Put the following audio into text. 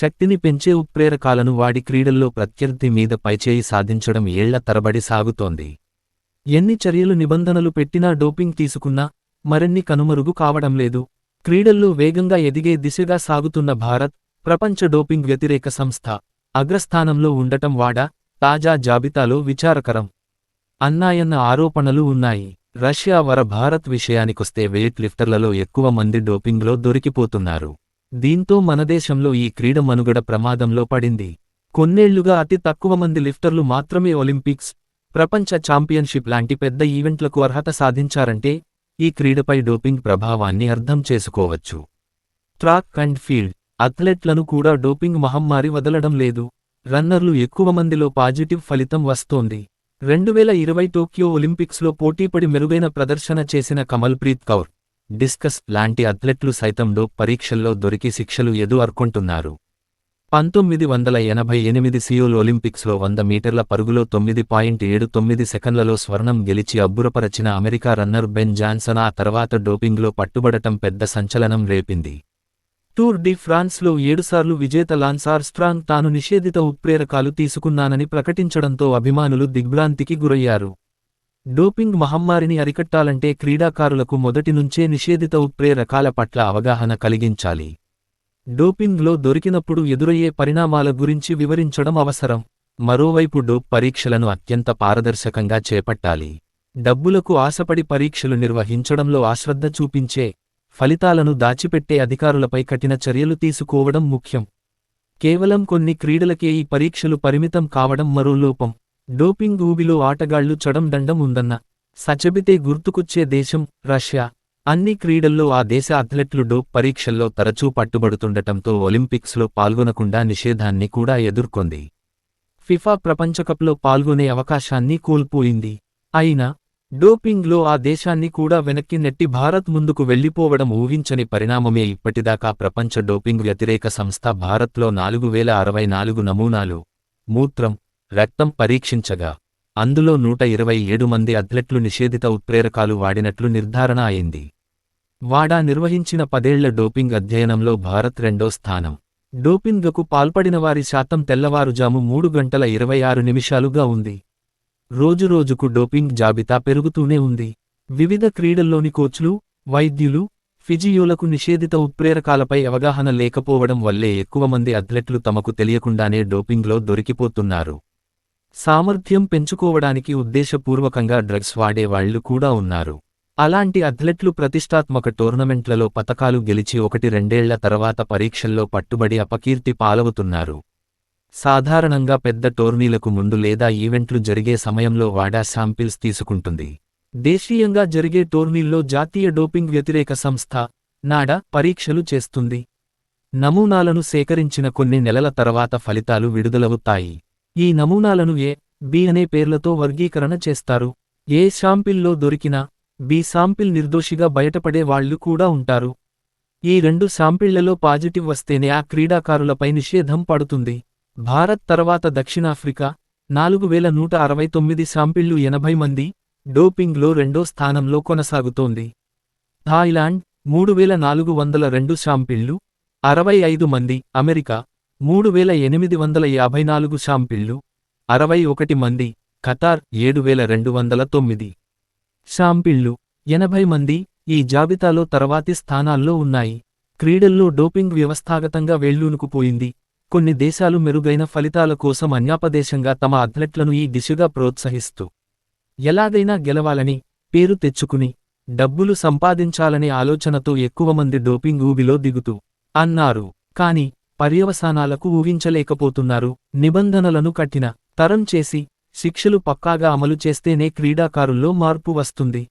శక్తిని పెంచే ఉత్ప్రేరకాలను వాడి క్రీడల్లో ప్రత్యర్థి మీద పైచేయి సాధించడం ఏళ్ళ తరబడి సాగుతోంది. ఎన్ని చర్యలు నిబంధనలు పెట్టినా డోపింగ్ తీసుకున్నా మరిన్ని కనుమరుగు కావడం లేదు. క్రీడల్లో వేగంగా ఎదిగే దిశగా సాగుతున్న భారత్ ప్రపంచ డోపింగ్ వ్యతిరేక సంస్థ అగ్రస్థానంలో ఉండటం వాడా? తాజా జాబితాలో విచారకరం. అన్నాయన్న ఆరోపణలు ఉన్నాయి. రష్యా వర భారత్ విషయానికొస్తే వెయిట్ లిఫ్టర్లలో ఎక్కువ మంది డోపింగ్లో దొరికిపోతున్నారు. దీంతో మనదేశంలో ఈ క్రీడ మనుగడ ప్రమాదంలో పడింది. కొన్నేళ్ళుగా అతి తక్కువ మంది లిఫ్టర్లు మాత్రమే ఒలింపిక్స్ ప్రపంచ ఛాంపియన్షిప్ లాంటి పెద్ద ఈవెంట్లకు అర్హత సాధించారంటే ఈ క్రీడపై డోపింగ్ ప్రభావాన్ని అర్థం చేసుకోవచ్చు. ట్రాక్ అండ్ ఫీల్డ్ అథ్లెట్లను కూడా డోపింగ్ మహమ్మారి వదలడం లేదు. రన్నర్లు ఎక్కువ మందిలో పాజిటివ్ ఫలితం వస్తోంది. రెండువేల ఇరవై టోక్యో ఒలింపిక్స్లో పోటీపడి మెరుగైన ప్రదర్శన చేసిన కమల్ప్రీత్ కౌర్ డిస్కస్ లాంటి అథ్లెట్లు సైతం డోప్ పరీక్షల్లో దొరికి శిక్షలు ఎదు అర్కొంటున్నారు. పంతొమ్మిది వందల ఎనభై ఎనిమిది సియోల్ ఒలింపిక్స్లో వంద మీటర్ల పరుగులో తొమ్మిది పాయింట్ ఏడు తొమ్మిది సెకన్లలో స్వర్ణం గెలిచి అబ్బురపరచిన అమెరికా రన్నర్ బెన్ జాన్సన్ ఆ తర్వాత డోపింగ్లో పట్టుబడటం పెద్ద సంచలనం రేపింది. టూర్ డి ఫ్రాన్స్లో ఏడుసార్లు విజేత లాన్స్ ఆర్స్ట్రాంగ్ తాను నిషేధిత ఉత్ప్రేరకాలు తీసుకున్నానని ప్రకటించడంతో అభిమానులు దిగ్భ్రాంతికి గురయ్యారు. డోపింగ్ మహమ్మారిని అరికట్టాలంటే క్రీడాకారులకు మొదటి నుంచే నిషేధిత ఉత్ప్రే రకాల పట్ల అవగాహన కలిగించాలి. డోపింగ్లో దొరికినప్పుడు ఎదురయ్యే పరిణామాల గురించి వివరించడం అవసరం. మరోవైపు డోప్ పరీక్షలను అత్యంత పారదర్శకంగా చేపట్టాలి. డబ్బులకు ఆశపడి పరీక్షలు నిర్వహించడంలో ఆశ్రద్ధ చూపించే ఫలితాలను దాచిపెట్టే అధికారులపై కఠిన చర్యలు తీసుకోవడం ముఖ్యం. కేవలం కొన్ని క్రీడలకే ఈ పరీక్షలు పరిమితం కావడం మరో లోపం. డోపింగ్ ఊబిలో ఆటగాళ్ళు చడం దండం ఉందన్న సచబితే గుర్తుకొచ్చే దేశం రష్యా. అన్ని క్రీడల్లో ఆ దేశ అథ్లెట్లు డోప్ పరీక్షల్లో తరచూ పట్టుబడుతుండటంతో ఒలింపిక్స్లో పాల్గొనకుండా నిషేధాన్ని కూడా ఎదుర్కొంది. ఫిఫా ప్రపంచకప్లో పాల్గొనే అవకాశాన్ని కోల్పోయింది. అయినా డోపింగ్లో ఆ దేశాన్ని కూడా వెనక్కి నెట్టి భారత్ ముందుకు వెళ్ళిపోవడం ఊహించని పరిణామమే ఇప్పటిదాకా ప్రపంచ డోపింగ్ వ్యతిరేక సంస్థ భారత్లో నాలుగు వేల అరవై నాలుగు నమూనాలు మూత్రం రక్తం పరీక్షించగా అందులో నూట ఇరవై ఏడు మంది అథ్లెట్లు నిషేధిత ఉత్ప్రేరకాలు వాడినట్లు నిర్ధారణ అయింది. వాడా నిర్వహించిన పదేళ్ళ డోపింగ్ అధ్యయనంలో భారత్ రెండో స్థానం. డోపింగ్కు పాల్పడిన వారి శాతం తెల్లవారుజాము మూడు గంటల ఇరవై ఆరు నిమిషాలుగా ఉంది. రోజురోజుకు డోపింగ్ జాబితా పెరుగుతూనే ఉంది. వివిధ క్రీడల్లోని కోచ్లు వైద్యులు ఫిజియోలకు నిషేధిత ఉత్ప్రేరకాలపై అవగాహన లేకపోవడం వల్లే ఎక్కువ మంది అథ్లెట్లు తమకు తెలియకుండానే డోపింగ్లో దొరికిపోతున్నారు. సామర్థ్యం పెంచుకోవడానికి ఉద్దేశపూర్వకంగా డ్రగ్స్ వాడేవాళ్ళు కూడా ఉన్నారు. అలాంటి అథ్లెట్లు ప్రతిష్టాత్మక టోర్నమెంట్లలో పతకాలు గెలిచి ఒకటి రెండేళ్ళ తర్వాత పరీక్షల్లో పట్టుబడి అపకీర్తి పాలవుతున్నారు. సాధారణంగా పెద్ద టోర్నీలకు ముందు లేదా ఈవెంట్లు జరిగే సమయంలో వాడా శాంపిల్స్ తీసుకుంటుంది. దేశీయంగా జరిగే టోర్నీల్లో జాతీయ డోపింగ్ వ్యతిరేక సంస్థ నాడా పరీక్షలు చేస్తుంది. నమూనాలను సేకరించిన కొన్ని నెలల తర్వాత ఫలితాలు విడుదలవుతాయి. ఈ నమూనాలను ఏ బి అనే పేర్లతో వర్గీకరణ చేస్తారు. ఏ శాంపిల్లో దొరికినా బి శాంపిల్ నిర్దోషిగా బయటపడే వాళ్ళు కూడా ఉంటారు. ఈ రెండు శాంపిళ్ళలో పాజిటివ్ వస్తేనే ఆ క్రీడాకారులపై నిషేధం పడుతుంది. భారత్ తర్వాత దక్షిణాఫ్రికా నాలుగు వేల నూట అరవై తొమ్మిది శాంపిళ్ళు ఎనభై మంది డోపింగ్లో రెండో స్థానంలో కొనసాగుతోంది. థాయిలాండ్ మూడు వేల నాలుగు వందల రెండు శాంపిళ్ళు అరవై ఐదు మంది అమెరికా మూడు వేల ఎనిమిది వందల యాభై నాలుగు శాంపిళ్ళు అరవై ఒకటి మంది ఖతార్ ఏడు వేల రెండు వందల తొమ్మిది శాంపిళ్ళు ఎనభై మంది ఈ జాబితాలో తర్వాతి స్థానాల్లో ఉన్నాయి. క్రీడల్లో డోపింగ్ వ్యవస్థాగతంగా వేళ్ళూనుకుపోయింది. కొన్ని దేశాలు మెరుగైన ఫలితాల కోసం అన్యాపదేశంగా తమ అథ్లెట్లను ఈ దిశగా ప్రోత్సహిస్తూ ఎలాగైనా గెలవాలని పేరు తెచ్చుకుని డబ్బులు సంపాదించాలనే ఆలోచనతో ఎక్కువ మంది డోపింగ్ ఊబిలో దిగుతూ అన్నారు. కాని పర్యవసానాలకు ఊహించలేకపోతున్నారు. నిబంధనలను కఠిన తరం చేసి శిక్షలు పక్కాగా అమలు చేస్తేనే క్రీడాకారుల్లో మార్పు వస్తుంది.